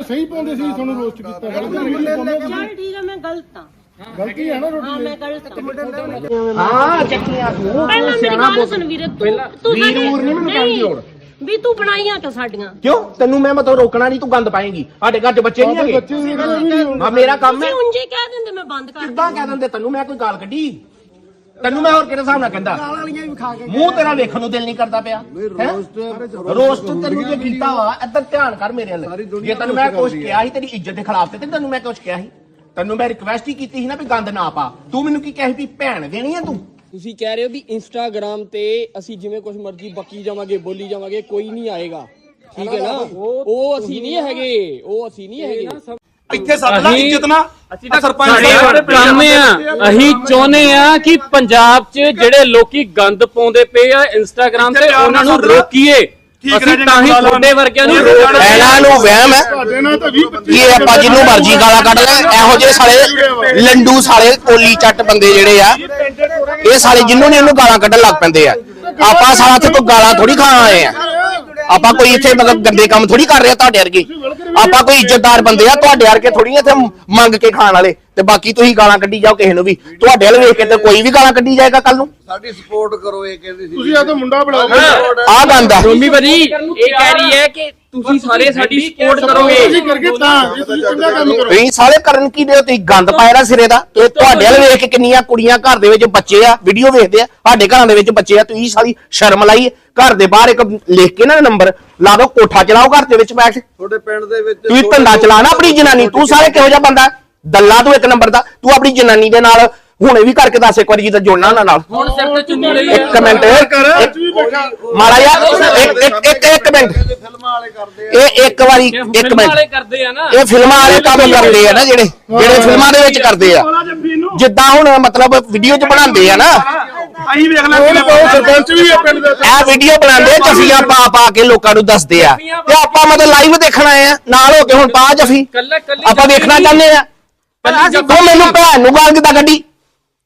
ਸਹੀ ਪਾਉਂਦੇ ਸੀ ਤੁਹਾਨੂੰ ਰੋਸਟ ਕੀਤਾ। ਚੱਲ ਠੀਕ ਹੈ ਮੈਂ ਗਲਤ ਹਾਂ ਗਲਤੀ ਹੈ ਨਾ ਰੋਟੀ ਹਾਂ ਮੈਂ ਗਲਤ ਹਾਂ ਹਾਂ ਚੱਕੀਆਂ ਤੂੰ ਪਹਿਲਾਂ ਮੇਰੀ ਗੱਲ ਸੁਣ ਵੀਰੇ ਤੂੰ ਤੂੰ ਵੀਰ ਵੂਰ ਨਹੀਂ ਮੈਨੂੰ ਕਹਿਣ ਦੀ ਲੋੜ। ਵੀ ਤੂੰ ਬਣਾਈਆਂ ਕਿਉਂ ਸਾਡੀਆਂ? ਕਿਉਂ? ਤੈਨੂੰ ਮੈਂ ਮਤਲਬ ਰੋਕਣਾ ਨਹੀਂ ਤੂੰ ਗੰਦ ਪਾਏਂਗੀ। ਸਾਡੇ ਘਰ 'ਚ ਬੱਚੇ ਨਹੀਂ ਹੈਗੇ। ਬੱਚੇ ਵੀ ਕਹਿੰਦੇ ਆ ਮੇਰਾ ਕੰਮ ਹੈ। ਤੁਸੀਂ ਉਂਝੇ ਹੀ ਕਹਿ ਦਿੰਦੇ ਮੈਂ ਬੰਦ ਕਰ ਕਿੱਦਾਂ ਕਹਿ ਦਿੰਦੇ ਤੈਨੂੰ? ਮੈਂ ਕੋਈ ਗਾਲ ਕੱਢੀ। ਤੈਨੂੰ ਮੈਂ ਹੋਰ ਕਿਹੜੇ ਹਿਸਾਬ ਨਾਲ ਕਹਿੰਦਾ? ਮੂੰਹ ਤੇਰਾ ਵੇਖਣ ਨੂੰ ਦਿਲ ਨਹੀਂ ਕਰਦਾ ਪਿਆ। ਹੈਂ? ਰੋਸਟ ਤੈਨੂੰ ਜੇ ਕੀਤਾ ਵਾ ਇੱਧਰ ਧਿਆਨ ਕਰ ਮੇਰੇ ਵੱਲ। ਜੇ ਤੈਨੂੰ ਮੈਂ ਕੁਝ ਕਿਹਾ ਸੀ ਤੇਰੀ ਇੱਜ਼ਤ ਦੇ ਖਿਲਾਫ ਤੇ ਤੈਨੂੰ ਮੈਂ ਕੁਝ ਕਿਹਾ ਸੀ। ਤੈਨੂੰ ਮੈਂ ਰਿਕਵੈਸਟ ਹੀ ਕੀਤੀ ਸੀ ਨਾ ਵੀ ਗੰਦ ਨਾ ਪਾ। ਤੂੰ ਮੈਨੂੰ ਕੀ ਕਹਿ ਵੀ ਭੈਣ ਦੇਣੀ ਆ ਤੂੰ? ਤੁਸੀਂ ਕਹਿ ਰਹੇ ਹੋ ਵੀ ਇੰਸਟਾਗ੍ਰam ਤੇ ਅਸੀਂ ਜਿਵੇਂ ਕੁਝ ਮਰਜ਼ੀ ਬਕੀ ਜਾਵਾਂਗੇ ਬੋਲੀ ਜਾਵਾਂਗੇ ਕੋਈ ਨਹੀਂ ਆਏਗਾ। ਠੀਕ ਹੈ ਨਾ? ਉਹ ਅਸੀਂ ਨਹੀਂ ਹੈਗੇ ਉਹ ਅਸੀਂ ਨਹੀਂ ਹੈਗੇ। ਇੱਥੇ ਅਸੀਂ- ਇੱਜ਼ਤ ਨਾ ਅਸੀਂ ਤਾਂ ਸਰਪੰਚ ਸਾਡੇ ਚਾਹੁੰਦੇ ਆ ਅਸੀਂ ਚਾਹੁੰਦੇ ਆ ਕਿ ਪੰਜਾਬ 'ਚ ਜਿਹੜੇ ਲੋਕੀ ਗੰਦ ਪਾਉਂਦੇ ਪਏ ਆ ਇੰਸਟਾਗ੍ਰam ਤੇ ਉਹਨਾਂ ਨੂੰ ਰੋਕੀਏ। ਅਸੀਂ ਤਾਂ ਹੀ ਤੁਹਾਡੇ ਵਰਗਿਆਂ ਨੂੰ ਰੋਕ ਇਹਨਾਂ ਨੂੰ ਵਹਿਮ ਹੈ। ਤੁਹਾਡੇ ਨਾਲ ਤਾਂ 20 25 ਕਿ ਆਪਾਂ ਜਿਹਨੂੰ ਮਰਜ਼ੀ ਗਾਲਾਂ ਕੱਢ ਲੈ ਇਹੋ ਜਿਹੇ ਸਾਲੇ ਲੰਡੂ ਸਾਲੇ ਕੋਲੀ ਚੱਟ ਬੰਦੇ ਜਿਹੜੇ ਆ ਇਹ ਸਾਲੇ ਜਿੰਨੂੰ ਨੇ ਇਹਨੂੰ ਗਾਲਾਂ ਕੱਢਣ ਲੱਗ ਪੈਂਦੇ ਆ। ਆਪਾਂ ਸਾਲਾ ਇੱਥੇ ਕੋਈ ਗਾਲਾਂ ਥੋੜੀ ਖਾਣ ਆਏ ਆ। ਆਪਾਂ ਕੋਈ ਇੱਥੇ ਮਤਲਬ ਗੰਦੇ ਕੰਮ ਥੋੜੀ ਕਰ ਰਹੇ ਆ ਤੁਹਾਡੇ ਵਰਗੇ। ਆਪਾਂ ਕੋਈ ਇੱਜ਼ਤਦਾਰ ਬੰਦੇ ਆ ਤੁਹਾਡੇ ਵਰਗੇ ਥੋੜੀ ਇੱਥੇ ਮੰਗ ਕੇ ਖਾਣ ਵਾਲੇ। ਤੇ ਬਾਕੀ ਤੁਸੀਂ ਗਾਲਾਂ ਕੱਢੀ ਜਾਓ ਕਿਸੇ ਨੂੰ ਵੀ। ਤੁਹਾਡੇ ਵੱਲ ਵੇਖ ਕੇ ਤੇ ਕੋਈ ਵੀ ਗਾਲਾਂ ਕੱਢੀ ਜਾਏਗਾ ਕੱਲ ਨੂੰ। ਸਾਡੀ ਸਪੋਰਟ ਕਰੋ ਇਹ ਕਹਿੰਦੀ ਸੀ। ਤੁਸੀਂ ਆ ਤਾਂ ਮੁੰਡਾ ਬਣਾਓ ਆਹ ਗੰਦ ਆ ਰੋਮੀ ਭਾਜੀ ਇਹ ਕਹਿ ਰਹੀ ਹੈ ਕਿ ਤੁਸੀਂ ਸਾਰੇ ਸਾਡੀ ਸਪੋਰਟ ਕਰੋਗੇ। ਅਸੀਂ ਕਰਕੇ ਤਾਂ ਤੁਸੀਂ ਚੰਗਾ ਕੰਮ ਕਰੋ। ਤੁਸੀਂ ਸਾਲੇ ਕਰਨ ਕੀ ਦੇ ਤੁਸੀਂ ਗੰਦ ਪਾਇਆ ਨਾ ਸਿਰੇ ਦਾ। ਤੇ ਤੁਹਾਡੇ ਵਾਲ ਵੇਖ ਕੇ ਕਿੰਨੀਆਂ ਕੁੜੀਆਂ ਘਰ ਦੇ ਵਿੱਚ ਬੱਚੇ ਆ। ਵੀਡੀਓ ਵੇਖਦੇ ਆ। ਸਾਡੇ ਘਰਾਂ ਦੇ ਵਿੱਚ ਬੱਚੇ ਆ। ਤੁਸੀਂ ਸਾਲੀ ਸ਼ਰਮ ਲਾਈ ਘਰ ਦੇ ਬਾਹਰ ਇੱਕ ਲਿਖ ਕੇ ਨਾ ਨੰਬਰ ਲਾ ਦੋ ਕੋਠਾ ਚਲਾਓ ਘਰ ਦੇ ਵਿੱਚ ਬੈਠ। ਤੁਹਾਡੇ ਪਿੰਡ ਦੇ ਵਿੱਚ ਤੁਸੀਂ ਧੰਦਾ ਚਲਾ ਨਾ ਆਪਣੀ ਜਨਾਨੀ ਤੂੰ ਸਾਰੇ ਕਿਹੋ ਜਿਹਾ ਬੰਦਾ ਦੱਲਾ ਤੂੰ ਇੱਕ ਨੰਬਰ ਦਾ ਤੂੰ ਆਪਣੀ ਜਨਾਨੀ ਦੇ ਨਾਲ ਹੁਣੇ ਵੀ ਕਰਕੇ ਦੱਸ ਇੱਕ ਵਾਰੀ ਜਿੱਦਾਂ ਜੋੜਨਾ ਉਹਨਾਂ ਨਾਲ। ਹੁਣ ਸਿਰ ਤੇ ਚੁੰਨੀ ਲਈ ਇੱਕ ਮਿੰਟ ਇੱਕ- ਮਾੜਾ ਜਿਹਾ ਇੱਕ ਇੱਕ ਇੱਕ ਇੱਕ ਮਿੰਟ। ਫਿਲਮਾਂ ਵਾਲੇ ਕਰਦੇ ਇਹ ਇੱਕ ਵਾਰੀ ਇਹ ਇੱਕ ਫਿਲਮਾਂ ਵਾਲੇ ਮਿੰਟ ਕਰਦੇ ਆ ਨਾ। ਇਹ ਫਿਲਮਾਂ ਵਾਲੇ ਕੰਮ ਕਰਦੇ ਆ ਨਾ ਜਿਹੜੇ ਜਿਹੜੇ ਫਿਲਮਾਂ ਦੇ ਵਿੱਚ ਕਰਦੇ ਆ। ਜਿੱਦਾਂ ਹੁਣ ਮਤਲਬ ਵੀਡੀਓ 'ਚ ਬਣਾਉਂਦੇ ਆ ਨਾ। ਅਸੀਂ ਵੇਖ ਲੈ ਕਿਵੇਂ ਬਹੁਤ ਸਰਪੰਚ ਵੀ ਆ ਪਿੰਡ ਦੇ ਇਹ ਵੀਡੀਓ ਬਣਾਉਂਦੇ ਆ ਜਫੀਆਂ ਪਾ ਪਾ ਕੇ ਲੋਕਾਂ ਨੂੰ ਦੱਸਦੇ ਆ। ਤੇ ਆਪਾਂ ਮਤਲਬ ਲਾਈਵ ਦੇਖਣ ਆਏ ਆ ਨਾਲ ਹੋ ਕੇ ਹੁਣ ਪਾ ਜਫੀ। ਕੱਲਾ ਕੱਲੀ ਆਪਾਂ ਵੇਖਣਾ ਚਾਹੁੰਦੇ ਆ। ਤੂੰ ਮੈਨੂੰ ਭੈਣ ਨੂੰ ਗਾਲ ਕਿੱਦਾਂ ਕੱਢੀ?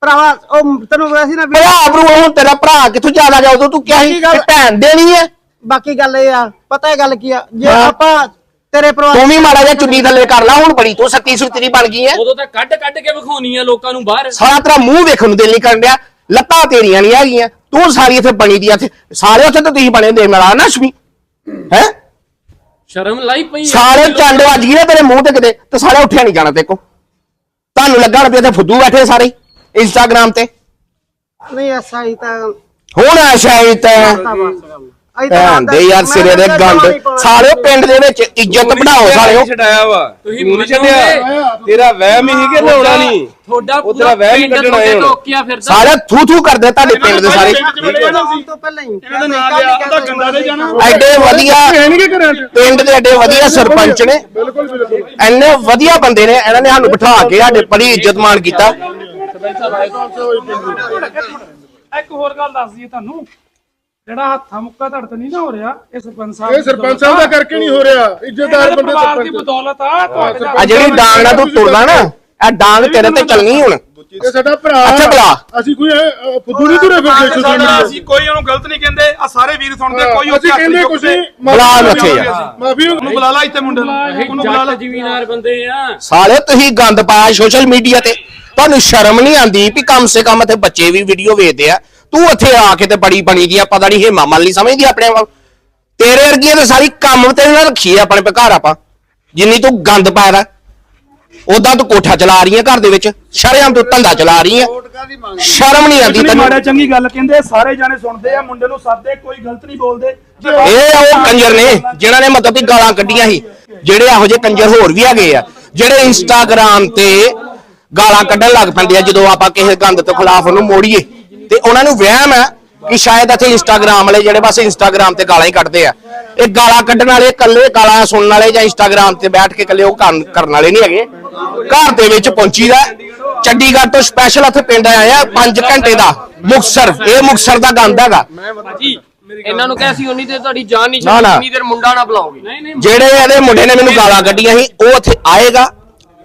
ਭਰਾਵਾ ਉਹ ਤੈਨੂੰ ਵੈਸੇ ਨਾ ਵੀ ਭਰਾ ਬਰੂ ਹੁਣ ਤੇਰਾ ਭਰਾ ਕਿੱਥੋਂ ਜ਼ਿਆਦਾ ਗਿਆ ਉਦੋਂ ਤੂੰ ਕਿਹਾ ਸੀ ਕਿ ਭੈਣ ਦੇਣੀ ਹੈ ਬਾਕੀ ਗੱਲ ਇਹ ਆ ਪਤਾ ਹੈ ਗੱਲ ਕੀ ਆ? ਜੇ ਹਾਂ। ਆਪਾਂ ਤੇਰੇ ਪਰਿਵਾਰ ਤੂੰ ਵੀ ਮਾੜਾ ਜਿਹਾ ਚੁੰਨੀ ਥੱਲੇ ਕਰ ਲਾ ਹੁਣ ਬੜੀ ਤੂੰ ਸੱਤੀ ਸੁਤਰੀ ਬਣ ਗਈ ਹੈ ਉਦੋਂ ਤਾਂ ਕੱਢ ਕੱਢ ਕੇ ਵਿਖਾਉਣੀ ਆ ਲੋਕਾਂ ਨੂੰ ਬਾਹਰ। ਸਾਰਾ ਤੇਰਾ ਮੂੰਹ ਵੇਖਣ ਨੂੰ ਦਿਲ ਨਹੀਂ ਕਰਨ ਡਿਆ। ਲੱਤਾਂ ਤੇਰੀਆਂ ਨਹੀਂ ਹੈਗੀਆਂ। ਤੂੰ ਸਾਰੀ ਇੱਥੇ ਬਣੀ ਦੀ ਆ ਇੱਥੇ। ਸਾਰੇ ਉੱਥੇ ਤਾਂ ਤੁਸੀਂ ਬਣੇ ਦੇ ਮੇਰਾ ਨਾ ਸ਼ਮੀ ਹੈ? ਸ਼ਰਮ ਲਾਈ ਪਈ। ਸਾਰੇ ਚੰਡ ਵੱਜ ਗਈ ਨਾ ਤੇਰੇ ਮੂੰਹ ਤੇ ਕਿਤੇ ਤੇ ਸਾਰਾ ਉੱਠਿਆ ਨਹੀਂ ਜਾਣਾ ਤੇਕੋ ਤੁਹਾਨੂੰ ਲੱਗਾ ਰੁਪਏ ਤੇ ਫੁੱਦੂ ਬੈਠੇ ਸਾਰੇ ਇੰਸਟਾਗ੍ਰਾਮ ਤੇ। ਨਹੀਂ ਐਸਾ ਹੀ ਤਾਂ ਹੁਣ ਆ ਸ਼ਾਇਦ ਤਾਂ। ਭੈਣ ਦੇ ਯਾਰ ਸਿਰੇ ਦੇ ਗੰਦ। ਸਾਰੇ ਪਿੰਡ ਦੇ ਵਿੱਚ ਇੱਜ਼ਤ ਬਣਾਓ ਸਾਲਿਓ। ਛਡਾਇਆ ਵਾ। ਤੁਸੀਂ ਤੂੰ ਨਹੀਂ ਮੰਨੋਗੇ? ਛੱਡਿਆ। ਤੇਰਾ ਵਹਿਮ ਹੀ ਕਿ ਨਹਾਉਣਾ ਨਹੀਂ। ਤੁਹਾਡਾ ਉਹ ਪੂਰਾ ਤੇਰਾ ਵਹਿਮ ਹੀ ਪਿੰਡ ਕੱਢਣਾ ਤੁਹਾਡੇ ਹੁਣ। ਟੋਕਿਆ ਫਿਰਦਾ। ਸਾਰੇ ਥੂ ਥੂ ਕਰਦੇ ਤੁਹਾਡੇ ਪਿੰਡ ਦੇ ਸਾਰੇ। ਆਉਣ ਤੋਂ ਪਹਿਲਾਂ ਹੀ ਇਹਨਾਂ ਦਾ ਨਾਂ ਲਿਆ ਉਹਦਾ ਗੰਦਾ ਦੇ ਜਾਣਾ। ਐਡੇ ਵਧੀਆ ਕਹਿਣਗੇ ਘਰਾਂ ਚ। ਪਿੰਡ ਦੇ ਐਡੇ ਵਧੀਆ ਸਰਪੰਚ ਨੇ। ਬਿਲਕੁਲ ਬਿਲਕੁਲ। ਐਨੇ ਵਧੀਆ ਬੰਦੇ ਨੇ ਇਹਨਾਂ ਨੇ ਸਾਨੂੰ ਬਿਠਾ ਕੇ ਸਾਡੇ ਬੜੀ ਇੱਜ਼ਤ ਮਾਣ ਕੀਤਾ। ਇੱਕ ਹੋਰ ਗੱਲ ਦੱਸ ਦਈਏ ਤੁਹਾਨੂੰ। ਜਿਹੜਾ ਹੱਥਾਂ ਮੁੱਕਾ ਧੜ ਤੇ ਨਹੀਂ ਨਾ ਹੋ ਰਿਹਾ ਇਹ ਸਰਪੰਚ ਸਾਹਿਬ ਇਹ ਸਰਪੰਚ ਸਾਹਿਬ ਦਾ ਕਰਕੇ ਨਹੀਂ ਹੋ ਰਿਹਾ ਇੱਜ਼ਤਦਾਰ ਬੰਦੇ ਪਰਿਵਾਰ ਦੀ ਸਰਪੰਚ। ਬਦੌਲਤ ਆ ਤੁਹਾਡੇ ਆ ਜਿਹੜੀ ਡਾਂਗ ਨਾਲ ਤੂੰ ਤੁਰਦਾ ਨਾ ਇਹ ਡਾਂਗ ਤੇਰੇ ਤੇ ਚੱਲਣੀ ਹੁਣ। ਇਹ ਸਾਡਾ ਭਰਾ। ਅੱਛਾ ਭਲਾ ਅਸੀਂ ਕੋਈ ਫੁੱਦੂ ਨਹੀਂ ਤੁਰੇ ਫਿਰਦੇ ਸੋਸ਼ਲ ਮੀਡੀਆ ਅਸੀਂ ਕੋਈ ਉਹਨੂੰ ਗਲਤ ਨਹੀਂ ਕਹਿੰਦੇ ਆ ਸਾਰੇ ਵੀਰ ਸੁਣਦੇ ਕੋਈ ਅਸੀਂ ਕਹਿੰਦੇ ਕੁਛ ਨਹੀਂ ਬੁਲਾ ਇੱਥੇ। ਯਾਰ। ਮਾਫੀ ਉਹਨੂੰ ਬੁਲਾ ਲਾ ਇੱਥੇ ਮੁੰਡੇ ਨੂੰ। ਉਹਨੂੰ ਬੁਲਾ ਲਾ। ਜੱਟ ਜ਼ਿਮੀਨਾਰ ਬੰਦੇ ਆ। ਸਾਲੇ ਤੁਸੀਂ ਗੰਦ ਪਾਇਆ ਸੋਸ਼ਲ ਮੀਡੀਆ ਤੇ। ਤੁਹਾਨੂੰ ਸ਼ਰਮ ਨਹੀਂ ਆਂਦੀ ਵੀ ਕਮ ਸੇ ਕਮ ਇੱਥੇ ਬੱਚੇ ਵੀ ਵੀਡੀਓ ਵੇਖਦੇ ਆ। ਤੂੰ ਇੱਥੇ ਆ ਕੇ ਤੇ ਬੜੀ ਬਣੀ ਦੀ ਆ ਪਤਾ ਨਹੀਂ ਹੇਮਾ ਮਾਲੀ ਸਮਝਦੀ ਆ ਆਪਣੇ ਆਪ ਨੂੰ। ਤੇਰੇ ਵਰਗੀ ਤੇ ਸਾਰੀ ਕੰਮ ਤੇ ਨਾ ਰੱਖੀ ਆ ਆਪਣੇ ਘਰ ਆਪਾਂ ਜਿੰਨੀ ਤੂੰ ਗੰਦ ਪਾਇਆ ਦਾ। ਉਦਾਂ ਤੂੰ ਕੋਠਾ ਚਲਾ ਰਹੀ ਆ ਘਰ ਦੇ ਵਿੱਚ ਸ਼ਰਮ ਤੂੰ ਧੰਦਾ ਚਲਾ ਰਹੀ ਆ। ਸ਼ਰਮ ਨਹੀਂ ਆਂਦੀ ਨਹੀਂ ਤੈਨੂੰ। ਮਾੜਾ ਚੰਗੀ ਗੱਲ ਕਹਿੰਦੇ ਸਾਰੇ ਜਾਣੇ ਸੁਣਦੇ ਆ ਮੁੰਡੇ ਨੂੰ ਸੱਦੇ ਕੋਈ ਗਲਤ ਨਹੀਂ ਬੋਲਦੇ। ਇਹ ਉਹ ਕੰਜਰ ਨੇ ਜਿਨ੍ਹਾਂ ਨੇ ਮਤਲਬ ਵੀ ਗਾਲਾਂ ਕੱਢੀਆਂ ਸੀ। ਜਿਹੜੇ ਇਹੋ ਜਿਹੇ ਕੰਜਰ ਹੋਰ ਵੀ ਹੈਗੇ ਆ ਜਿਹੜੇ ਇੰਸਟਾਗ੍ਰਾਮ ਤੇ ਗਾਲਾਂ ਕੱਢਣ ਲੱਗ ਪੈਂਦੇ ਆ ਜਦੋਂ ਆਪਾਂ ਕਿਸੇ ਗੰਦ ਤੋਂ ਖਿਲਾਫ ਉਹਨੂੰ ਮੋੜੀਏ। ਤੇ ਉਹਨਾਂ ਨੂੰ ਵਹਿਮ ਹੈ ਕਿ ਸ਼ਾਇਦ ਇੱਥੇ ਇੰਸਟਾਗ੍ਰਾਮ ਵਾਲੇ ਜਿਹੜੇ ਬਸ ਇੰਸਟਾਗ੍ਰਾਮ ਤੇ ਗਾਲਾਂ ਹੀ ਕੱਢਦੇ ਆ। ਇਹ ਗਾਲਾਂ ਕੱਢਣ ਵਾਲੇ ਇਕੱਲੇ ਗਾਲਾਂ ਸੁਣਨ ਵਾਲੇ ਜਾਂ ਇੰਸਟਾਗ੍ਰਾਮ ਤੇ ਬੈਠ ਕੇ ਇਕੱਲੇ ਉਹ ਕੰਮ ਕਰਨ ਵਾਲੇ ਨਹੀਂ ਹੈਗੇ। ਘਰ ਦੇ ਵਿੱਚ ਪਹੁੰਚੀਦਾ ਚੰਡੀਗੜ੍ਹ ਤੋਂ ਸਪੈਸ਼ਲ ਇੱਥੇ ਪਿੰਡ ਆਇਆ 5 ਘੰਟੇ ਦਾ ਮੁਕਸਰ ਇਹ ਮੁਕਸਰ ਦਾ ਗੰਦ ਹੈਗਾ। ਇਹਨਾਂ ਨੂੰ ਕਹਿ ਸੀ ਉਨੀ ਤੇ ਤੁਹਾਡੀ ਜਾਨ ਨਹੀਂ। ਛੱਡਣੀ ਦੇਰ ਮੁੰਡਾ ਨਾ ਬੁਲਾਓਗੇ। ਜਿਹੜੇ ਇਹਦੇ ਮੁੰਡੇ ਨੇ ਮੈਨੂੰ ਗਾਲਾਂ ਕੱਢੀਆਂ ਸੀ ਉਹ ਇੱਥੇ ਆਏਗਾ।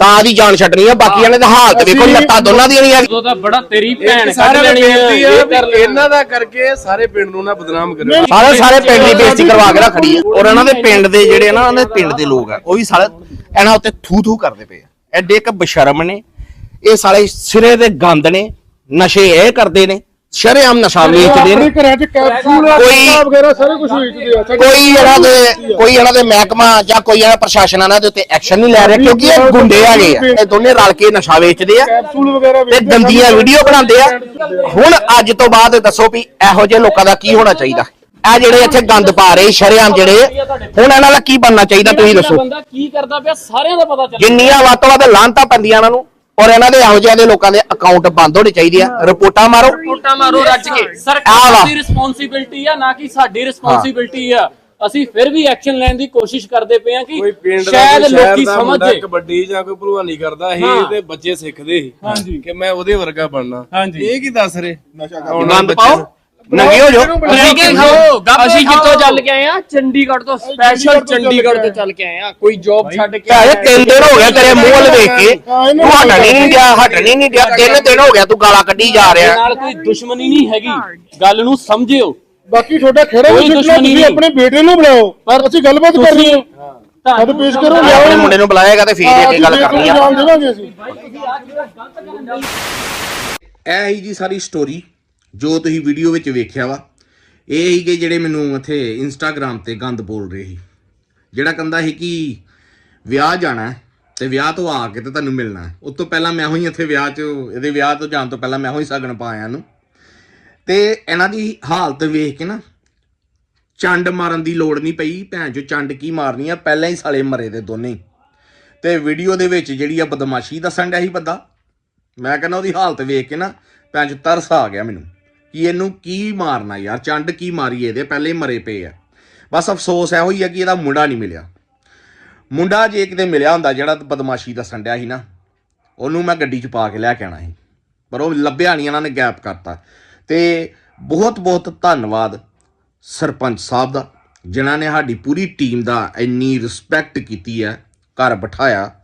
ਤਾਂ ਦੀ ਜਾਨ ਛੱਡਣੀ ਆ ਬਾਕੀ ਇਹਨੇ ਤਾਂ ਹਾਲਤ ਵੇਖੋ ਲੱਤਾਂ ਦੋਨਾਂ ਦੀਆਂ ਨਹੀਂ ਉਦੋਂ ਤਾਂ ਬੜਾ ਤੇਰੀ ਭੈਣ ਕੱਢ ਲੈਣੀ ਆ ਬੇਨਤੀ ਆ ਇਹ ਵੀ ਕਰ ਲੈਣਾ ਇਹਨਾਂ ਦਾ ਕਰਕੇ ਸਾਰੇ ਪਿੰਡ ਨੂੰ ਨਾ ਬਦਨਾਮ ਕਰਿਓ। ਸਾਰੇ ਸਾਰੇ ਪਿੰਡ ਦੀ ਬੇਇੱਜ਼ਤੀ ਕਰਵਾ ਕੇ ਰੱਖੜੀ ਆ। ਔਰ ਇਹਨਾਂ ਦੇ ਪਿੰਡ ਦੇ ਜਿਹੜੇ ਨਾ ਉਹਨਾਂ ਦੇ ਪਿੰਡ ਦੇ ਲੋਕ ਆ ਉਹ ਵੀ ਸਾਲੇ ਇਹਨਾਂ ਉੱਤੇ ਥੂ ਥੂ ਕਰਦੇ ਪਏ ਆ। ਐਡੇ ਇੱਕ ਬਸ਼ਰਮ ਨੇ। ਇਹ ਸਾਲੇ ਸਿਰੇ ਦੇ ਗੰਦ ਨੇ ਨਸ਼ੇ ਇਹ ਕਰਦੇ ਨੇ। ਸ਼ਰੇਆਮ ਨਸ਼ਾ ਵੇਚਦੇ ਨੇ। ਘਰਾਂ 'ਚ ਕੈਪਸੂਲ ਕੋਈ- ਵਗੈਰਾ ਸਾਰੇ ਕੁਝ ਵੇਚਦੇ ਆ ਸਾਡੇ ਕੋਈ ਇਹਨਾਂ ਦੇ ਕੋਈ ਇਹਨਾਂ ਦੇ ਮਹਿਕਮਾ ਜਾਂ ਕੋਈ ਇਹਨਾਂ ਪ੍ਰਸ਼ਾਸਨ ਇਹਨਾਂ ਦੇ ਉੱਤੇ ਐਕਸ਼ਨ ਨਹੀਂ ਲੈ ਰਿਹਾ ਕਿਉਂਕਿ ਇਹ ਗੁੰਡੇ ਹੈਗੇ ਆ। ਇਹ ਦੋਨੇ ਰਲ ਕੇ ਨਸ਼ਾ ਵੇਚਦੇ ਆ ਕੈਪਸੂਲ ਵਗੈਰਾ ਤੇ ਆ, ਗੰਦੀਆਂ ਵੀਡੀਓ ਬਣਾਉਂਦੇ ਆ। ਹੁਣ ਅੱਜ ਤੋਂ ਬਾਅਦ ਦੱਸੋ ਵੀ ਇਹੋ ਜਿਹੇ ਲੋਕਾਂ ਦਾ ਕੀ ਹੋਣਾ ਚਾਹੀਦਾ? ਇਹ ਜਿਹੜੇ ਇੱਥੇ ਗੰਦ ਪਾ ਰਹੇ ਸ਼ਰੇਆਮ ਜਿਹੜੇ ਹੁਣ ਇਹਨਾਂ ਦਾ ਕੀ ਬਣਨਾ ਚਾਹੀਦਾ ਤੁਸੀਂ ਦੱਸੋ। ਬੰਦਾ ਕੀ ਕਰਦਾ ਪਿਆ ਸਾਰਿਆਂ ਦਾ ਪਤਾ ਚੱਲ ਜਿੰਨੀਆਂ ਵੱਧ ਤੋਂ ਵੱਧ ਲਾਂਤਾਂ ਪੈਂਦੀਆਂ ਇਹਨਾਂ ਨੂੰ ਔਰ ਇਹਨਾਂ ਦੇ ਇਹੋ ਜਿਹੇ ਦੇ ਲੋਕਾਂ ਦੇ ਅਕਾਊਂਟ ਬੰਦ ਹੋਣੇ ਚਾਹੀਦੇ ਆ। ਰਿਪੋਰਟਾਂ ਮਾਰੋ। ਟੋਟਾ ਮਾਰੋ ਰੱਜ ਕੇ। ਸਰਕਾਰ। ਦੀ ਰਿਸਪੌਂਸਿਬਿਲਟੀ ਆ ਨਾ ਕਿ ਸਾਡੀ ਰਿਸਪੌਂਸਿਬਿਲਟੀ ਆ। ਅਸੀਂ ਫਿਰ ਵੀ ਐਕਸ਼ਨ ਲੈਣ ਦੀ ਕੋਸ਼ਿਸ਼ ਕਰਦੇ ਪਏ ਆ ਕਿ ਸ਼ਾਇਦ ਲੋਕੀ ਸਮਝ। ਜੇ ਕਬੱਡੀ ਜਾਂ ਕੋਈ ਭਲਵਾਨੀ ਕਰਦਾ ਸੀ ਹਾਂ। ਤੇ ਬੱਚੇ ਸਿੱਖਦੇ ਸੀ ਕਿ ਮੈਂ ਉਹਦੇ ਵਰਗਾ ਬਣਨਾ। ਇਹ ਕੀ ਦੱਸ ਰਹੇ? ਗੰਦ ਪਾਓ। ਨੰਗੇ ਹੋ ਜਾਓ? ਅਸੀਂ ਕਿ ਖਾਓ? ਅਸੀਂ ਕਿੱਥੋਂ ਚੱਲ ਕੇ ਆਏ ਆ? ਚੰਡੀਗੜ੍ਹ ਤੋਂ ਸਪੈਸ਼ਲ ਚੰਡੀਗੜ੍ਹ ਤੋਂ ਚੱਲ ਕੇ ਆਏ। ਆ। ਕੋਈ ਜੌਬ ਛੱਡ ਕੇ ਭੈਣੇ ਤਿੰਨ ਦਿਨ ਹੋ ਗਏ ਤੇਰੇ ਮੂੰਹ ਵੱਲ ਵੇਖ ਕੇ। ਤੂੰ ਹਟਣ ਹੀ ਨਹੀਂ ਗਿਆ ਹਟਣ ਹੀ ਨਹੀਂ ਗਿਆ। ਤਿੰਨ ਦਿਨ ਹੋ ਗਿਆ ਤੂੰ ਗਾਲਾਂ ਕੱਢੀ ਜਾ ਰਿਹਾ। ਨਾਲ ਕੋਈ ਦੁਸ਼ਮਣੀ ਨਹੀਂ ਹੈਗੀ। ਗੱਲ ਨੂੰ ਸਮਝਿਓ। ਬਾਕੀ ਤੁਹਾਡਾ ਖੇੜਾ ਕੋਈ ਦੁਸ਼ਮਣੀ ਤੁਸੀਂ। ਆਪਣੇ ਬੇਟੇ ਨੂੰ ਬੁਲਾਓ। ਪਰ ਅਸੀਂ ਗੱਲਬਾਤ ਕਰ ਰਹੇ ਹਾਂ। ਹੱਦ ਪੇਸ਼ ਕਰੋ ਲਿਆਓ ਆਪਣੇ ਮੁੰਡੇ ਨੂੰ ਬੁਲਾਏਗਾ ਤੇ ਫੇਰ ਇਹ ਗੱਲ ਕਰਨੀ ਆ। ਇਹ ਹੀ ਜੀ ਸਾਰੀ ਸਟੋਰੀ ਜੋ ਤੁਸੀਂ ਵੀਡੀਓ ਵਿੱਚ ਵੇਖਿਆ ਵਾ, ਇਹ ਹੀ ਕਿ ਜਿਹੜੇ ਮੈਨੂੰ ਇੱਥੇ ਇੰਸਟਾਗ੍ਰam ਤੇ ਗੰਦ ਬੋਲ ਰਹੇ ਸੀ। ਜਿਹੜਾ ਕਹਿੰਦਾ ਸੀ ਕਿ ਵਿਆਹ ਜਾਣਾ ਹੈ ਤੇ ਵਿਆਹ ਤੋਂ ਆ ਕੇ ਤੇ ਤੁਹਾਨੂੰ ਮਿਲਣਾ ਹੈ। ਉਸ ਤੋਂ ਪਹਿਲਾਂ ਮੈਂ ਹੋਈ ਇੱਥੇ ਵਿਆਹ 'ਚ, ਇਹਦੇ ਵਿਆਹ ਤੋਂ ਜਾਣ ਤੋਂ ਪਹਿਲਾਂ ਮੈਂ ਹੋਈ ਸਗਨ ਪਾਇਆ ਨੂੰ। ਤੇ ਇਹਨਾਂ ਦੀ ਹਾਲਤ ਵੇਖ ਕੇ ਨਾ ਚੰਡ ਮਾਰਨ ਦੀ ਲੋੜ ਨਹੀਂ ਪਈ, ਭੈਣ ਚੋ ਚੰਡ ਕੀ ਮਾਰਨੀ ਆ, ਪਹਿਲਾਂ ਹੀ ਸਾਲੇ ਮਰੇ ਦੇ ਦੋਨੇ ਹੀ। ਤੇ ਵੀਡੀਓ ਦੇ ਵਿੱਚ ਜਿਹੜੀ ਆ ਬਦਮਾਸ਼ੀ ਦੱਸਣ ਡਿਆ ਸੀ ਬੰਦਾ। ਮੈਂ ਕਹਿੰਦਾ ਉਹਦੀ ਹਾਲਤ ਵੇਖ ਕੇ ਨਾ, ਭੈਣ ਪੈਂਚ ਤਰਸ ਆ ਗਿਆ ਮੈਨੂੰ। ਕਿ ਇਹਨੂੰ ਕੀ ਮਾਰਨਾ ਯਾਰ, ਚੰਡ ਕੀ ਮਾਰੀ ਇਹਦੇ, ਪਹਿਲੇ ਮਰੇ ਪਏ ਆ। ਬਸ ਅਫਸੋਸ ਇਹੋ ਹੀ ਆ ਕਿ ਇਹਦਾ ਮੁੰਡਾ ਨਹੀਂ ਮਿਲਿਆ। ਮੁੰਡਾ ਜੇ ਕਿਤੇ ਮਿਲਿਆ ਹੁੰਦਾ, ਜਿਹੜਾ ਬਦਮਾਸ਼ੀ ਦਾ ਸੰਡਿਆ ਸੀ ਨਾ, ਉਹਨੂੰ ਮੈਂ ਗੱਡੀ 'ਚ ਪਾ ਕੇ ਲੈ ਕੇ ਆਣਾ ਸੀ। ਪਰ ਉਹ ਲੱਭਿਆ ਨਹੀਂ, ਇਹਨਾਂ ਨੇ ਗੈਪ ਕਰਤਾ। ਤੇ ਬਹੁਤ ਬਹੁਤ ਧੰਨਵਾਦ ਸਰਪੰਚ ਸਾਹਿਬ ਦਾ, ਜਿਨ੍ਹਾਂ ਨੇ ਸਾਡੀ ਪੂਰੀ ਟੀਮ ਦਾ ਇੰਨੀ ਰਿਸਪੈਕਟ ਕੀਤੀ ਹੈ, ਘਰ ਬਿਠਾਇਆ।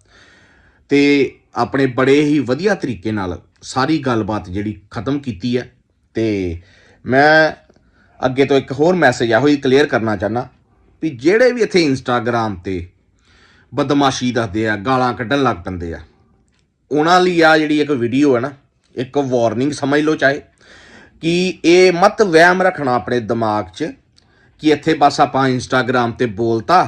ਤੇ ਆਪਣੇ ਬੜੇ ਹੀ ਵਧੀਆ ਤਰੀਕੇ ਨਾਲ ਸਾਰੀ ਗੱਲਬਾਤ ਜਿਹੜੀ ਖਤਮ ਕੀਤੀ ਹੈ। ਤੇ ਮੈਂ ਅੱਗੇ ਤੋਂ ਇੱਕ ਹੋਰ ਮੈਸੇਜ ਇਹੋ ਹੀ ਕਲੀਅਰ ਕਰਨਾ ਚਾਹਨਾ ਵੀ ਜਿਹੜੇ ਵੀ ਇੱਥੇ ਇੰਸਟਾਗ੍ਰam ਤੇ ਬਦਮਾਸ਼ੀ ਦੱਸਦੇ ਆ, ਗਾਲਾਂ ਕੱਢਣ ਲੱਗ ਪੈਂਦੇ ਆ, ਉਹਨਾਂ ਲਈ ਆ ਜਿਹੜੀ ਇੱਕ ਵੀਡੀਓ ਹੈ ਨਾ, ਇੱਕ ਵਾਰਨਿੰਗ ਸਮਝ ਲਓ ਚਾਹੇ, ਕਿ ਇਹ ਮਤ ਵਹਿਮ ਰੱਖਣਾ ਆਪਣੇ ਦਿਮਾਗ 'ਚ ਕਿ ਇੱਥੇ ਬਸ ਆਪਾਂ ਇੰਸਟਾਗ੍ਰam ਤੇ ਬੋਲਤਾ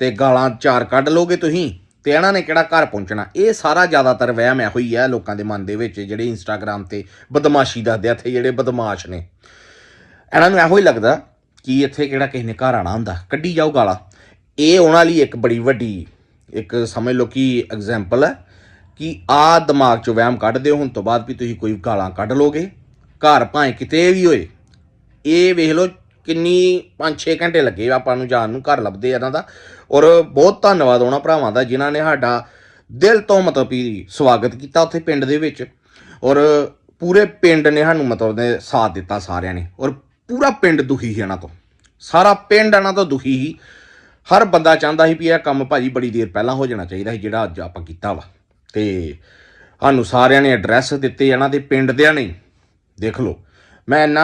ਤੇ ਗਾਲਾਂ ਚਾਰ ਕੱਢ ਲੋਗੇ ਤੁਸੀਂ। ਤੇ ਇਹਨਾਂ ਨੇ ਕਿਹੜਾ ਘਰ ਪਹੁੰਚਣਾ? ਇਹ ਸਾਰਾ ਜ਼ਿਆਦਾਤਰ ਵਹਿਮ ਇਹੋ ਹੀ ਹੈ ਲੋਕਾਂ ਦੇ ਮਨ ਦੇ ਵਿੱਚ, ਜਿਹੜੇ ਇੰਸਟਾਗ੍ਰam ਤੇ ਬਦਮਾਸ਼ੀ ਦੱਸਦੇ ਆ ਇੱਥੇ ਜਿਹੜੇ ਬਦਮਾਸ਼ ਨੇ। ਇਹਨਾਂ ਨੂੰ ਇਹੋ ਹੀ ਲੱਗਦਾ ਕਿ ਇੱਥੇ ਕਿਹੜਾ ਕਿਸੇ ਨੇ ਘਰ ਆਣਾ ਹੁੰਦਾ। ਕੱਢੀ ਜਾਓ ਗਾਲਾਂ। ਇਹ ਉਹਨਾਂ ਲਈ ਇੱਕ ਬੜੀ ਵੱਡੀ, ਇੱਕ ਸਮਝ ਲਓ ਕਿ ਐਗਜ਼ਾਮਪਲ ਹੈ ਕਿ ਆ ਦਿਮਾਗ ਚੋਂ ਵਹਿਮ ਕੱਢ ਦਿਓ। ਹੁਣ ਤੋਂ ਬਾਅਦ ਵੀ ਤੁਸੀਂ ਕੋਈ ਗਾਲਾਂ ਕੱਢ ਲੋਗੇ। ਘਰ ਭਾਵੇਂ ਕਿਤੇ ਵੀ ਹੋਏ, ਇਹ ਵੇਖ ਲਓ ਕਿੰਨੀ 5-6 ਘੰਟੇ ਲੱਗੇ ਆਪਾਂ ਨੂੰ ਜਾਣ ਨੂੰ। ਘਰ ਲੱਭਦੇ ਇਹਨਾਂ ਦਾ। ਔਰ ਬਹੁਤ ਧੰਨਵਾਦ ਉਹਨਾਂ ਭਰਾਵਾਂ ਦਾ ਜਿਨ੍ਹਾਂ ਨੇ ਸਾਡਾ ਦਿਲ ਤੋਂ ਮਤਲਬ ਵੀ ਸਵਾਗਤ ਕੀਤਾ ਉੱਥੇ ਪਿੰਡ ਦੇ ਵਿੱਚ। ਔਰ ਪੂਰੇ ਪਿੰਡ ਨੇ ਸਾਨੂੰ ਮਤਲਬ ਨੇ ਸਾਥ ਦਿੱਤਾ ਸਾਰਿਆਂ ਨੇ। ਔਰ ਪੂਰਾ ਪਿੰਡ ਦੁਖੀ ਸੀ ਇਹਨਾਂ ਤੋਂ। ਸਾਰਾ ਪਿੰਡ ਇਹਨਾਂ ਤੋਂ ਦੁਖੀ ਸੀ। ਹਰ ਬੰਦਾ ਚਾਹੁੰਦਾ ਸੀ ਵੀ ਇਹ ਕੰਮ ਭਾਜੀ ਬੜੀ ਦੇਰ ਪਹਿਲਾਂ ਹੋ ਜਾਣਾ ਚਾਹੀਦਾ ਸੀ, ਜਿਹੜਾ ਅੱਜ ਆਪਾਂ ਕੀਤਾ ਵਾ। ਤੇ ਸਾਨੂੰ ਸਾਰਿਆਂ ਨੇ ਐਡਰੈਸ ਦਿੱਤੇ, ਇਹਨਾਂ ਦੇ ਪਿੰਡ ਦਿਆਂ ਨੇ। ਦੇਖ ਲਓ, ਮੈਂ ਇੰਨਾ